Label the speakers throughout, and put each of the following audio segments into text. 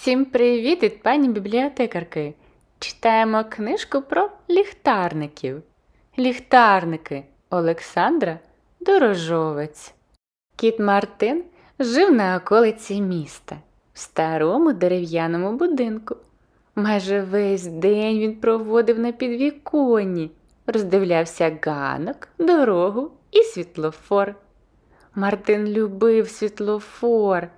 Speaker 1: Всім привіт від пані бібліотекарки. Читаємо книжку про ліхтарників. Ліхтарники Олександра Дорожовець. Кіт Мартин жив на околиці міста, в старому дерев'яному будинку. Майже весь день він проводив на підвіконні, роздивлявся ганок, дорогу і світлофор. Мартин любив світлофор.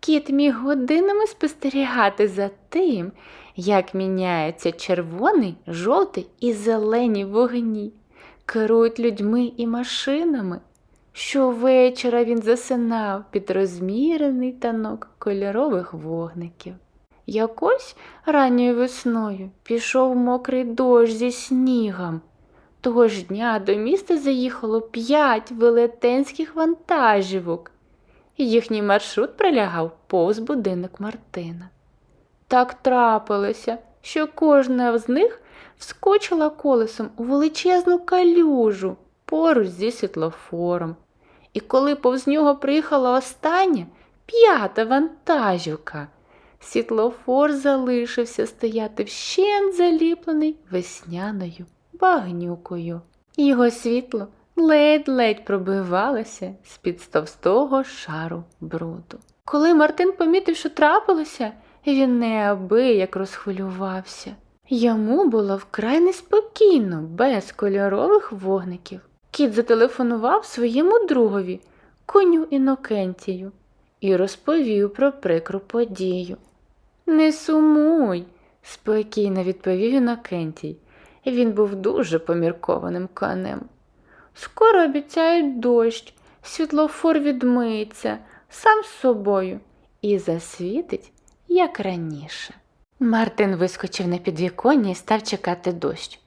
Speaker 1: Кіт міг годинами спостерігати за тим, як міняються червоний, жовтий і зелені вогні, керують людьми і машинами. Щовечора він засинав під розмірений танок кольорових вогників. Якось ранньою весною пішов мокрий дощ зі снігом. Того ж дня до міста заїхало п'ять велетенських вантажівок. Їхній маршрут пролягав повз будинок Мартина. Так трапилося, що кожна з них вскочила колесом у величезну калюжу поруч зі світлофором. І коли повз нього приїхала остання п'ята вантажівка, світлофор залишився стояти вщент заліплений весняною багнюкою. Його світло ледь-ледь пробивалося з-під товстого шару бруду. Коли Мартин помітив, що трапилося, він неабияк розхвилювався. Йому було вкрай неспокійно, без кольорових вогників. Кіт зателефонував своєму другові, коню Інокентію, і розповів про прикру подію. Не сумуй, спокійно відповів Інокентій. Він був дуже поміркованим конем. Скоро обіцяють дощ, світлофор відмиється сам з собою і засвітить, як раніше. Мартин вискочив на підвіконня і став чекати дощ.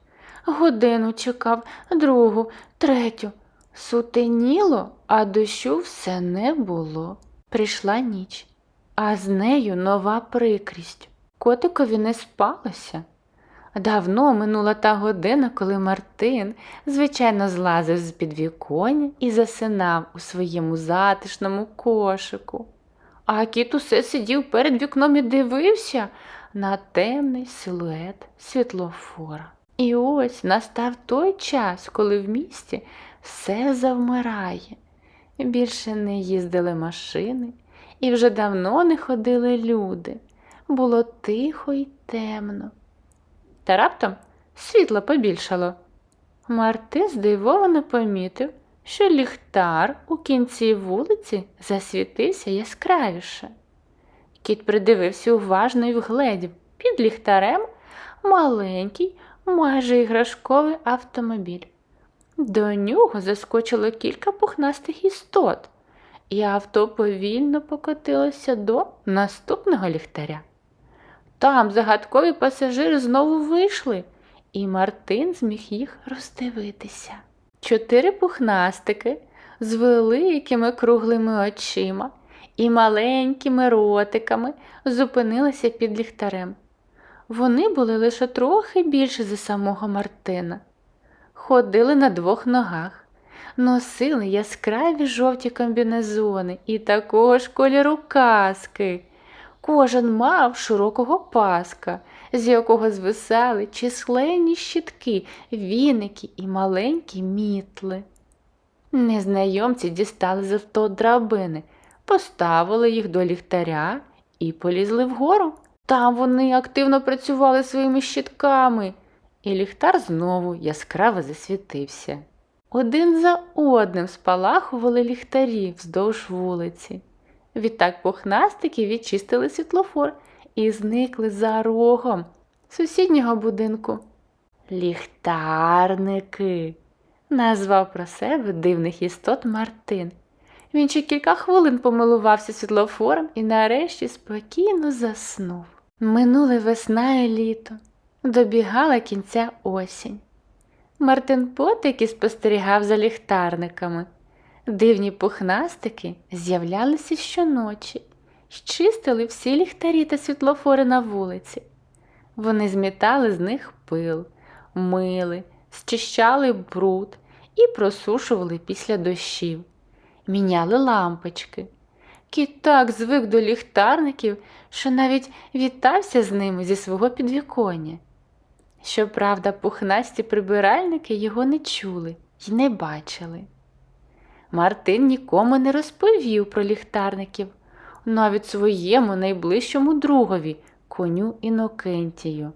Speaker 1: Годину чекав, другу, третю. Сутеніло, а дощу все не було. Прийшла ніч, а з нею нова прикрість. Котикові не спалося. Давно минула та година, коли Мартин, звичайно, злазив з підвіконня і засинав у своєму затишному кошику. А кіт усе сидів перед вікном і дивився на темний силует світлофора. І ось настав той час, коли в місті все завмирає. Більше не їздили машини, і вже давно не ходили люди. Було тихо й темно. Та раптом світло побільшало. Мартин здивовано помітив, що ліхтар у кінці вулиці засвітився яскравіше. Кіт придивився уважно і вгледів під ліхтарем маленький, майже іграшковий автомобіль. До нього заскочило кілька пухнастих істот, і авто повільно покотилося до наступного ліхтаря. Там загадкові пасажири знову вийшли, і Мартин зміг їх роздивитися. Чотири пухнастики з великими круглими очима і маленькими ротиками зупинилися під ліхтарем. Вони були лише трохи більше за самого Мартина, ходили на двох ногах, носили яскраві жовті комбінезони і такого ж кольору каски. Кожен мав широкого паска, з якого звисали численні щітки, віники і маленькі мітли. Незнайомці дістали з авто драбини, поставили їх до ліхтаря і полізли вгору. Там вони активно працювали своїми щитками, і ліхтар знову яскраво засвітився. Один за одним спалахували ліхтарі вздовж вулиці. Відтак пухнастики відчистили світлофор і зникли за рогом сусіднього будинку. Ліхтарники, назвав про себе дивних істот Мартин. Він ще кілька хвилин помилувався світлофором і нарешті спокійно заснув. Минули весна і літо, добігала кінця осінь. Мартин потики спостерігав за ліхтарниками. Дивні пухнастики з'являлися щоночі й чистили всі ліхтарі та світлофори на вулиці. Вони змітали з них пил, мили, зчищали бруд і просушували після дощів, міняли лампочки. Кіт так звик до ліхтарників, що навіть вітався з ними зі свого підвіконня. Щоправда, пухнасті прибиральники його не чули й не бачили. Мартин нікому не розповів про ліхтарників, навіть своєму найближчому другові, коню Інокентію.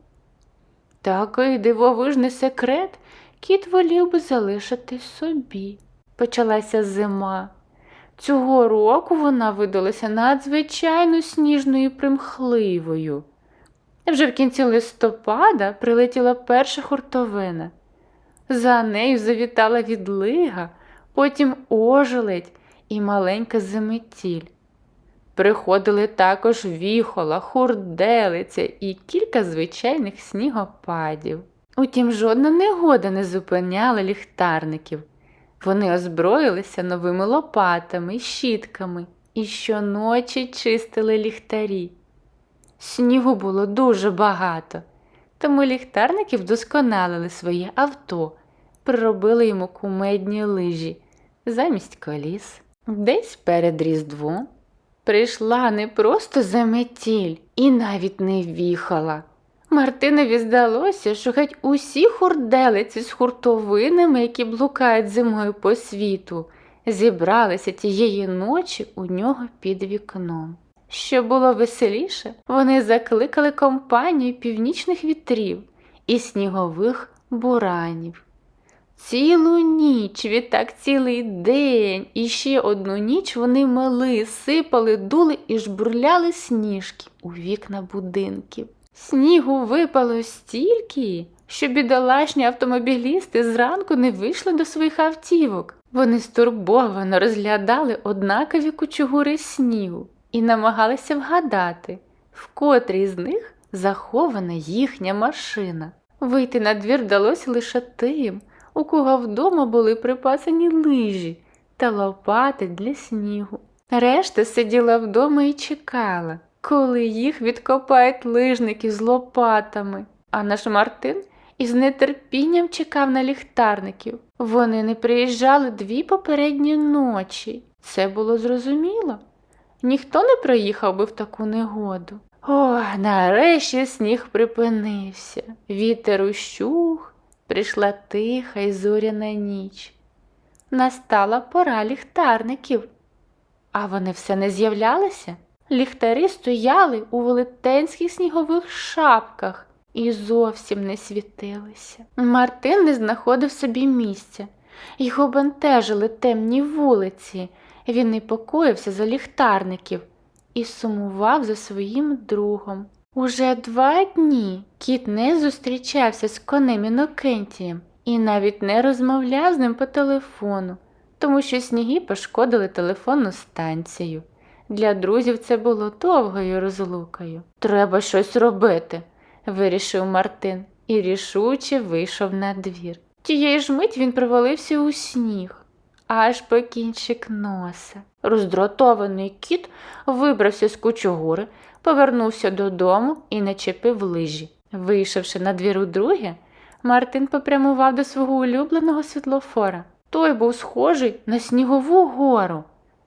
Speaker 1: Такий дивовижний секрет кіт волів би залишити собі. Почалася зима. Цього року вона видалася надзвичайно сніжною і примхливою. Вже в кінці листопада прилетіла перша хуртовина. За нею завітала відлига, потім ожеледь і маленька зиметіль. Приходили також віхола, хурделиця і кілька звичайних снігопадів. Утім, жодна негода не зупиняла ліхтарників. Вони озброїлися новими лопатами щітками і щоночі чистили ліхтарі. Снігу було дуже багато, тому ліхтарники вдосконалили своє авто, приробили йому кумедні лижі замість коліс. Десь перед Різдвом прийшла не просто заметіль і навіть не віхала. Мартинові здалося, що геть усі хурделиці з хуртовинами, які блукають зимою по світу, зібралися тієї ночі у нього під вікном. Щоб було веселіше, вони закликали компанію північних вітрів і снігових буранів. Цілу ніч, відтак цілий день, і ще одну ніч вони мели, сипали, дули і жбурляли сніжки у вікна будинків. Снігу випало стільки, що бідолашні автомобілісти зранку не вийшли до своїх автівок. Вони стурбовано розглядали однакові кучугури снігу і намагалися вгадати, в котрій з них захована їхня машина. Вийти на двір вдалося лише тим, у кого вдома були припасані лижі та лопати для снігу. Решта сиділа вдома і чекала, коли їх відкопають лижники з лопатами. А наш Мартин із нетерпінням чекав на ліхтарників. Вони не приїжджали дві попередні ночі. Це було зрозуміло. Ніхто не приїхав би в таку негоду. О, нарешті сніг припинився. Вітер ущух, прийшла тиха й зоряна ніч. Настала пора ліхтарників. А вони все не з'являлися. Ліхтарі стояли у велетенських снігових шапках і зовсім не світилися. Мартин не знаходив собі місця. Його бентежили темні вулиці. Він непокоївся за ліхтарників і сумував за своїм другом. Уже два дні кіт не зустрічався з конем Інокентієм і навіть не розмовляв з ним по телефону, тому що сніги пошкодили телефонну станцію. Для друзів це було довгою розлукою. Треба щось робити, вирішив Мартин і рішуче вийшов на двір. Тієї ж мить він провалився у сніг, аж по кінчик носа. Роздратований кіт вибрався з кучугури, повернувся додому і начепив лижі. Вийшовши на двір удруге, Мартин попрямував до свого улюбленого світлофора. Той був схожий на снігову гору,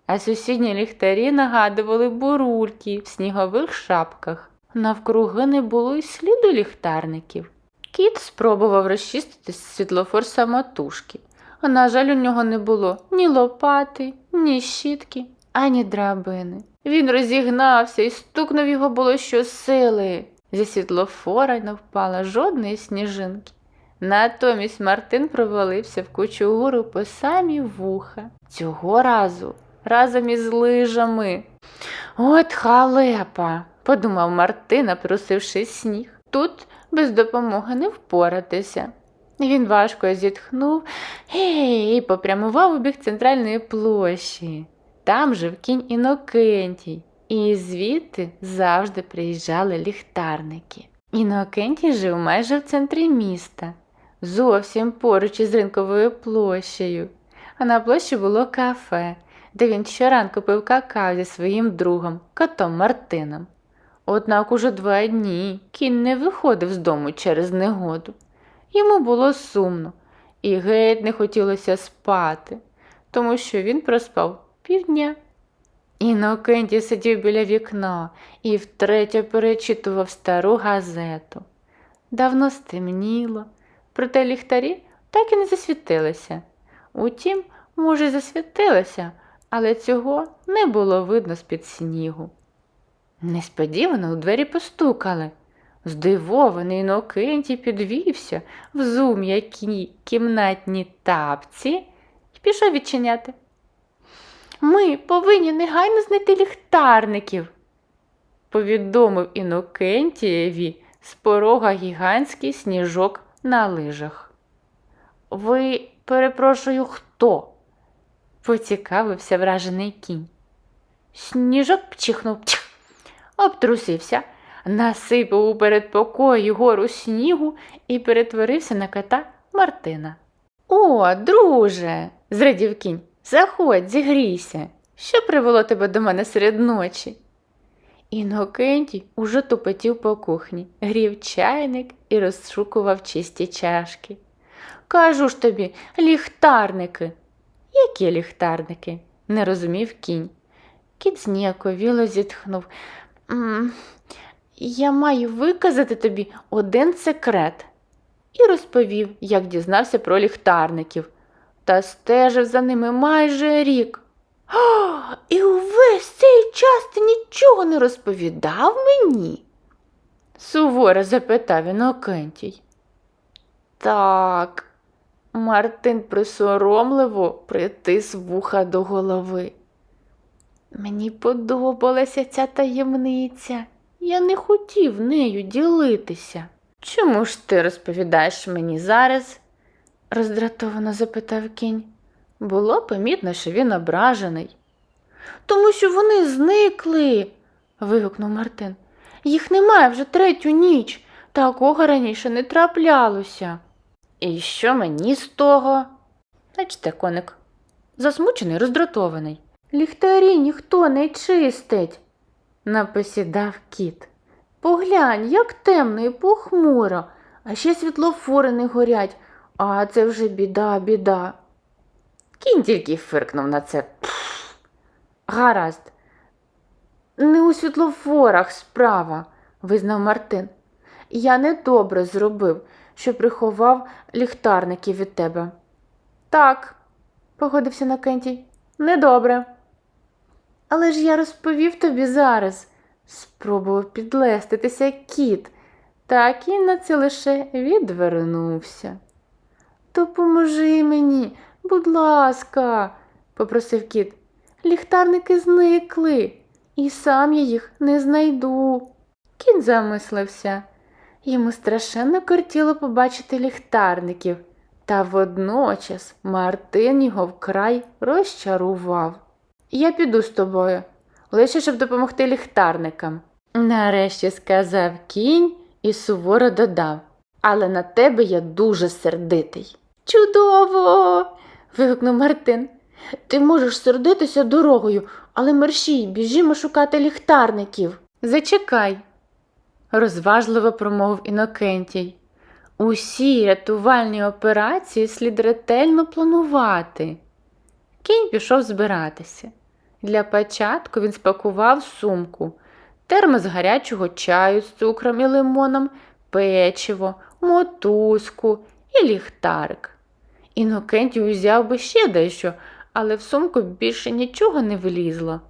Speaker 1: а сусідні ліхтарі нагадували бурульки в снігових шапках. Навкруги не було й сліду ліхтарників. Кіт спробував розчистити світлофор самотужки. На жаль, у нього не було ні лопати, ні щітки, ані драбини. Він розігнався і стукнув його було щосили. Зі світлофора не впала жодної сніжинки. Натомість Мартин провалився в кучугуру по самі вуха. Цього разу разом із лижами. От халепа, подумав Мартин, напросивши сніг. Тут без допомоги не впоратися. Він важко зітхнув і попрямував у бік центральної площі. Там жив кінь Інокентій, і звідти завжди приїжджали ліхтарники. Інокентій жив майже в центрі міста, зовсім поруч із ринковою площею. А на площі було кафе, де він щоранку пив какао зі своїм другом, котом Мартином. Однак уже два дні кінь не виходив з дому через негоду. Йому було сумно і геть не хотілося спати, тому що він проспав півдня. Інокентій сидів біля вікна і втретє перечитував стару газету. Давно стемніло, проте ліхтарі так і не засвітилися. Утім, може, засвітилися, але цього не було видно з-під снігу. Несподівано у двері постукали. Здивований Інокентій підвівся, взув м'які кімнатні тапці і пішов відчиняти. Ми повинні негайно знайти ліхтарників, повідомив Інокентієві з порога гігантський сніжок на лижах. Ви, перепрошую, хто? поцікавився вражений кінь. Сніжок чихнув, чих, обтрусився, насипав у передпокої гору снігу і перетворився на кота Мартина. О, друже, зрадів кінь, заходь, зігрійся. Що привело тебе до мене серед ночі? Інокентій уже тупотів по кухні, грів чайник і розшукував чисті чашки. Кажу ж тобі, ліхтарники. Які ліхтарники? не розумів кінь. Кіт зніяковіло зітхнув. «М, Я маю виказати тобі один секрет. І розповів, як дізнався про ліхтарників, та стежив за ними майже рік. «А, І увесь цей час ти нічого не розповідав мені? суворо запитав Інокентій. Так, Мартин присоромливо притис вуха до голови. Мені подобалася ця таємниця. Я не хотів нею ділитися. Чому ж ти розповідаєш мені зараз? Роздратовано запитав кінь. Було помітно, що він ображений. Тому що вони зникли. вигукнув Мартин. Їх немає вже третю ніч. Такого раніше не траплялося. І що мені з того? Бачите, коник, засмучений, роздратований. Ліхтарі ніхто не чистить, напосідав кіт. Поглянь, як темно і похмуро, а ще світлофори не горять, а це вже біда, біда. Кінь тільки фиркнув на це. Гаразд. Не у світлофорах справа, визнав Мартин. Я недобре зробив, що приховав ліхтарники від тебе. Так, погодився Накентій, недобре. Але ж я розповів тобі зараз, спробував підлеститися кіт, та кінь на це лише відвернувся. Допоможи мені, будь ласка, попросив кіт. Ліхтарники зникли, і сам я їх не знайду. Кіт замислився. Йому страшенно кортіло побачити ліхтарників, та водночас Мартин його вкрай розчарував. Я піду з тобою, лише щоб допомогти ліхтарникам. Нарешті сказав кінь і суворо додав. Але на тебе я дуже сердитий. Чудово. вигукнув Мартин. Ти можеш сердитися дорогою, але мерщій, біжімо шукати ліхтарників. Зачекай, розважливо промовив Інокентій. Усі рятувальні операції слід ретельно планувати. Кінь пішов збиратися. Для початку він спакував сумку, термос гарячого чаю з цукром і лимоном, печиво, мотузку і ліхтарик. Інокентій узяв би ще дещо, але в сумку більше нічого не влізло.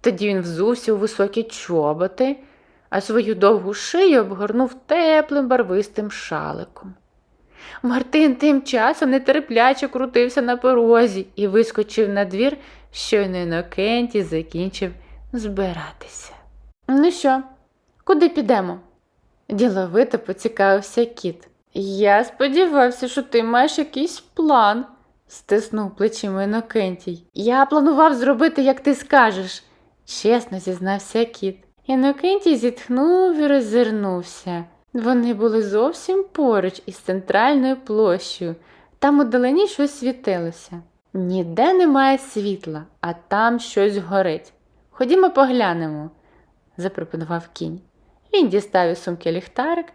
Speaker 1: Тоді він взувся у високі чоботи, а свою довгу шию обгорнув теплим барвистим шаликом. Мартин тим часом нетерпляче крутився на порозі і вискочив на двір, щойно Інокентій закінчив збиратися. Ну що, куди підемо? діловито поцікавився кіт. Я сподівався, що ти маєш якийсь план, стиснув плечима Інокентій. Я планував зробити, як ти скажеш, чесно зізнався кіт. Інокентій зітхнув і роззирнувся. Вони були зовсім поруч із центральною площею. Там удалині щось світилося. Ніде немає світла, а там щось горить. Ходімо поглянемо, запропонував кінь. Він дістав із сумки ліхтарик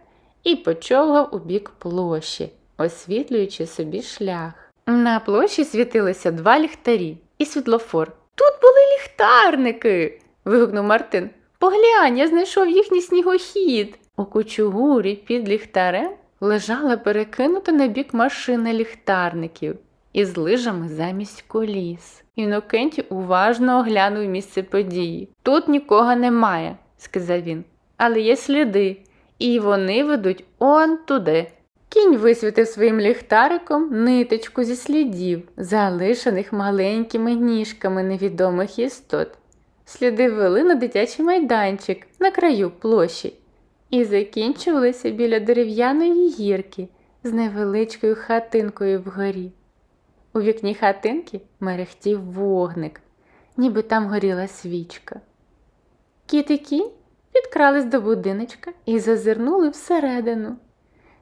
Speaker 1: і почовгав у бік площі, освітлюючи собі шлях. На площі світилися два ліхтарі і світлофор. Тут були ліхтарники. вигукнув Мартин. Поглянь, я знайшов їхній снігохід. У кучугурі під ліхтарем лежала перекинута на бік машина ліхтарників із лижами замість коліс. Інокенті уважно оглянув місце події. Тут нікого немає, сказав він, але є сліди, і вони ведуть он туди. Кінь висвітив своїм ліхтариком ниточку зі слідів, залишених маленькими ніжками невідомих істот. Сліди вели на дитячий майданчик на краю площі і закінчувалися біля дерев'яної гірки з невеличкою хатинкою вгорі. У вікні хатинки мерехтів вогник, ніби там горіла свічка. Кіт і кінь підкрались до будиночка і зазирнули всередину.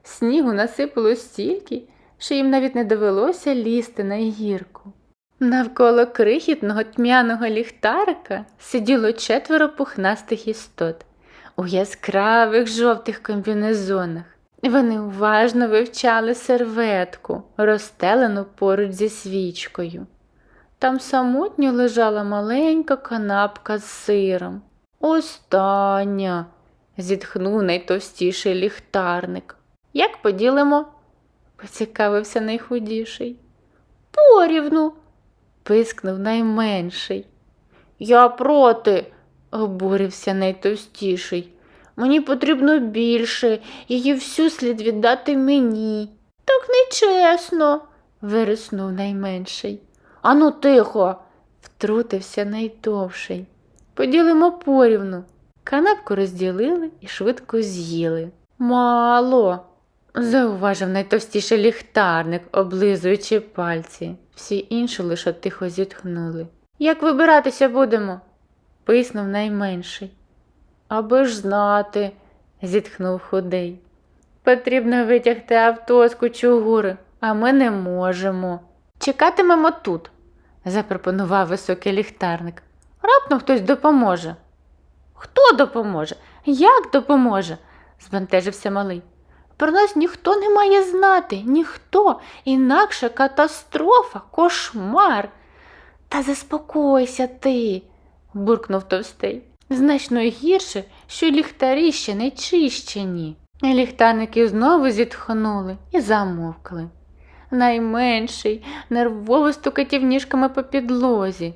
Speaker 1: Снігу насипало стільки, що їм навіть не довелося лізти на гірку. Навколо крихітного тьмяного ліхтарика сиділо четверо пухнастих істот у яскравих жовтих комбінезонах. Вони уважно вивчали серветку, розстелену поруч зі свічкою. Там самотньо лежала маленька канапка з сиром. Остання, зітхнув найтовстіший ліхтарник. Як поділимо? поцікавився найхудіший. Порівну, пискнув найменший. Я проти, обурився найтовстіший. Мені потрібно більше, її всю слід віддати мені. Так нечесно, вириснув найменший. Ану, тихо, втрутився найдовший. Поділимо порівну. Канапку розділили і швидко з'їли. Мало, зауважив найтовстіший ліхтарник, облизуючи пальці. Всі інші лише тихо зітхнули. Як вибиратися будемо? писнув найменший. Аби ж знати, зітхнув худий. Потрібно витягти авто з кучугури, а ми не можемо. Чекатимемо тут, запропонував високий ліхтарник. Раптом хтось допоможе. Хто допоможе? Як допоможе? збентежився малий. Про нас ніхто не має знати, ніхто, інакше катастрофа, кошмар. Та заспокойся ти, буркнув товстий. Значно гірше, що ліхтарі ще не чищені. Ліхтарники знову зітхнули і замовкли. Найменший нервово стукатів ніжками по підлозі.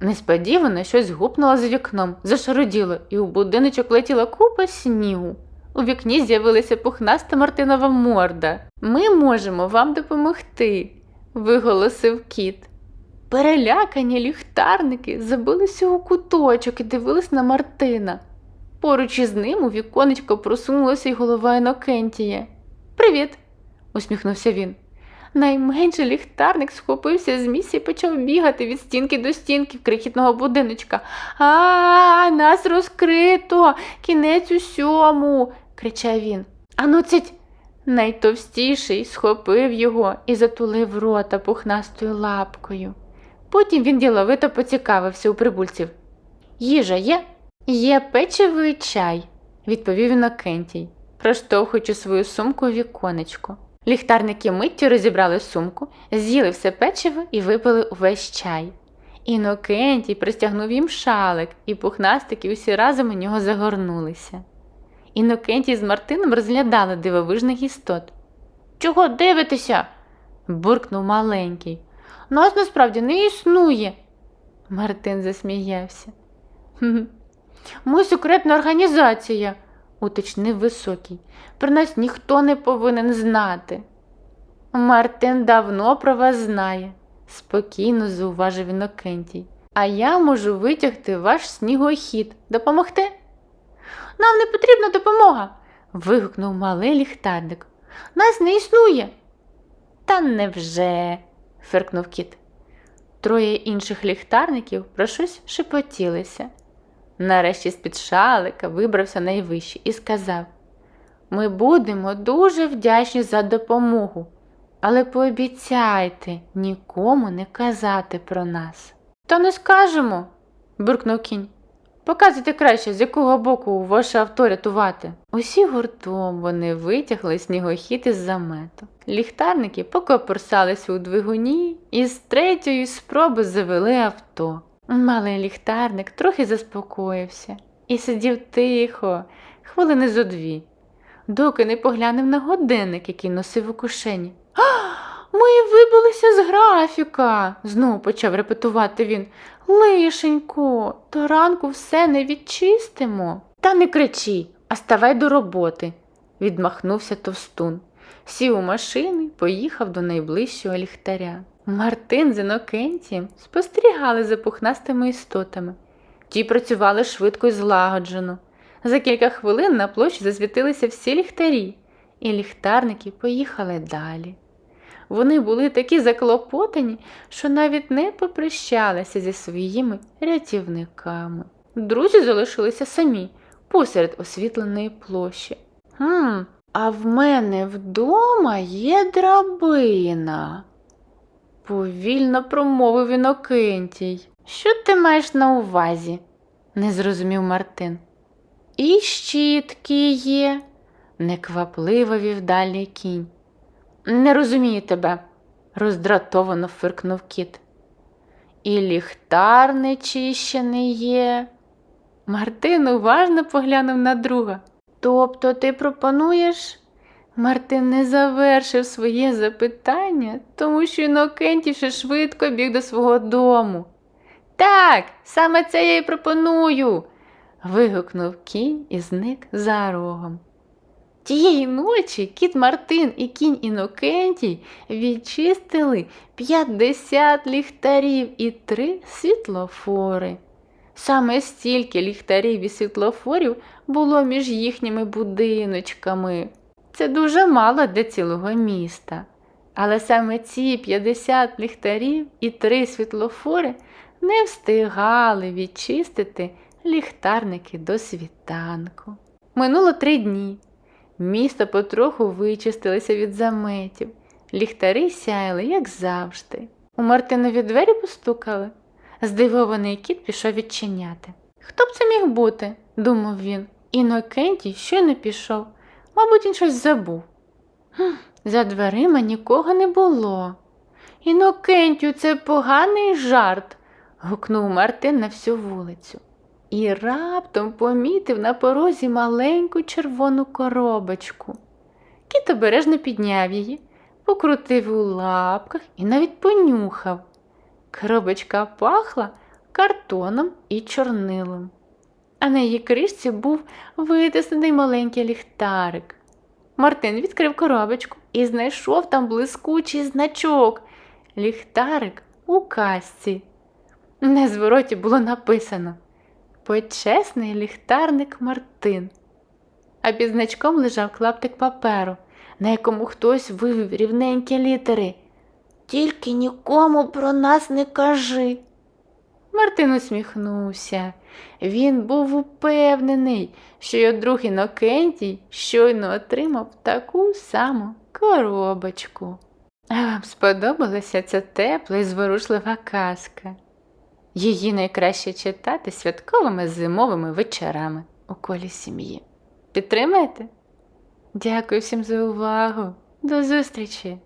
Speaker 1: Несподівано щось гупнуло з вікном, зашаруділо, і у будиночок летіла купа снігу. У вікні з'явилася пухнаста Мартинова морда. Ми можемо вам допомогти, виголосив кіт. Перелякані ліхтарники забилися у куточок і дивились на Мартина. Поруч із ним у віконечко просунулася й голова Інокентія. Привіт, усміхнувся він. Найменший ліхтарник схопився з місця і почав бігати від стінки до стінки крихітного будиночка. А, нас розкрито, кінець усьому, кричав він. Ану цить. Найтовстіший схопив його і затулив рота пухнастою лапкою. Потім він діловито поцікавився у прибульців. Їжа є? Є печиво і чай, відповів він Інокентій, проштовхуючи свою сумку віконечко. Ліхтарники миттю розібрали сумку, з'їли все печиво і випили увесь чай. Інокентій пристягнув їм шалик, і пухнастики усі разом у нього загорнулися. Інокентій з Мартином розглядали дивовижних істот. Чого дивитися? буркнув маленький. Нас насправді не існує. Мартин засміявся. «Хм, Ми секретна організація, уточнив високий. Про нас ніхто не повинен знати. Мартин давно про вас знає, спокійно зауважив Інокентій. А я можу витягти ваш снігохід. Допомогти? Нам не потрібна допомога. вигукнув малий ліхтарник. Нас не існує. Та невже? фиркнув кіт. Троє інших ліхтарників про щось шепотілися. Нарешті з-під шалика вибрався найвищий і сказав: Ми будемо дуже вдячні за допомогу, але пообіцяйте нікому не казати про нас. Та не скажемо, буркнув кінь. Показуйте краще, з якого боку ваше авто рятувати. Усі гуртом вони витягли снігохід із замету. Ліхтарники покоперсалися у двигуні і з третьої спроби завели авто. Малий ліхтарник трохи заспокоївся і сидів тихо, хвилини зо дві, доки не поглянув на годинник, який носив у кишені. «А, Ми вибилися з графіка, знову почав репетувати він. Лишенько, до ранку все не відчистимо. Та не кричи, а ставай до роботи, відмахнувся товстун. Сів у машину і поїхав до найближчого ліхтаря. Мартин з Інокентієм спостерігали за пухнастими істотами. Ті працювали швидко і злагоджено. За кілька хвилин на площі засвітилися всі ліхтарі, і ліхтарники поїхали далі. Вони були такі заклопотані, що навіть не попрощалися зі своїми рятівниками. Друзі залишилися самі посеред освітленої площі. Хм, а в мене вдома є драбина, повільно промовив Інокентій. Що ти маєш на увазі? не зрозумів Мартин. І щітки є, неквапливо вів далі кінь. Не розумію тебе, роздратовано фиркнув кіт. І ліхтар нечищений є. Мартин уважно поглянув на друга. Тобто ти пропонуєш? Мартин не завершив своє запитання, тому що Інокентій ще швидко біг до свого дому. Так, саме це я й пропоную. вигукнув кінь і зник за рогом. Тієї ночі кіт Мартин і кінь Інокентій відчистили 50 ліхтарів і три світлофори. Саме стільки ліхтарів і світлофорів було між їхніми будиночками. Це дуже мало для цілого міста. Але саме ці 50 ліхтарів і три світлофори не встигали відчистити ліхтарники до світанку. Минуло три дні. Місто потроху вичистилося від заметів. Ліхтари сяяли, як завжди. У Мартинові двері постукали. Здивований кіт пішов відчиняти. Хто б це міг бути? думав він. Інокентій щойно пішов. Мабуть, він щось забув. За дверима нікого не було. Інокентю, це поганий жарт. гукнув Мартин на всю вулицю. І раптом помітив на порозі маленьку червону коробочку. Кіт обережно підняв її, покрутив у лапках і навіть понюхав. Коробочка пахла картоном і чорнилом, а на її кришці був витиснений маленький ліхтарик. Мартин відкрив коробочку і знайшов там блискучий значок. Ліхтарик у касці. На звороті було написано Почесний ліхтарник Мартин. А під значком лежав клаптик паперу, на якому хтось вивів рівненькі літери. Тільки нікому про нас не кажи. Мартин усміхнувся. Він був упевнений, що його друг Інокентій щойно отримав таку саму коробочку. А вам сподобалася ця тепла і зворушлива казка? Її найкраще читати святковими зимовими вечорами у колі сім'ї. Підтримаєте? Дякую всім за увагу. До зустрічі!